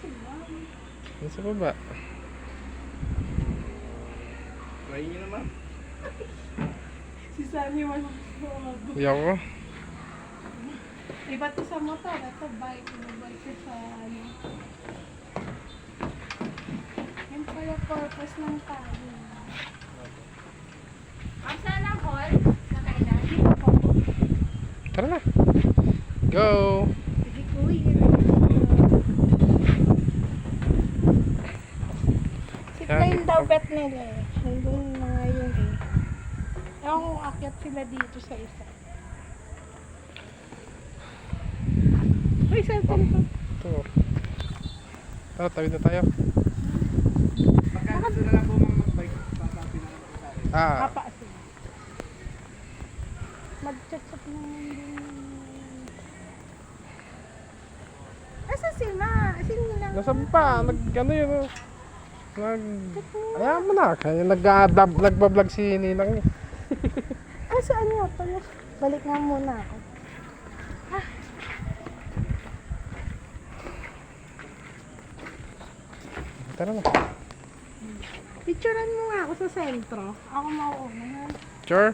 Yan sa baba. Try nyo naman. Si Sunny man. Iyaw ko. Iba to sa motor. Ito bike. Yung bike sa ano. Yun pala purpose ng tao. Ang saan ang hall? Nakailan? Tara na. Go! Sige kuya. Klein daw bet nila eh. Na nga yun eh. Ewan kung akyat sila dito sa isa. Uy, cellphone ko. Ito. Tara, tawid na tayo. Pagka gusto na lang po mga mag-bike, papapin na lang tayo. Ah, Papa sila. Mag-chat-chat na lang din. Asa sila? Sila. nasa pa. Nag, ano yun, oh. Nag, ayaw mo na. Kaya nag-a-vlog, nagbablog si Ninang. eh. Ay, saan nga pala? Balik nga muna ako. Tara na. Picturean mo nga ako sa sentro. Ako mauuna. Sure?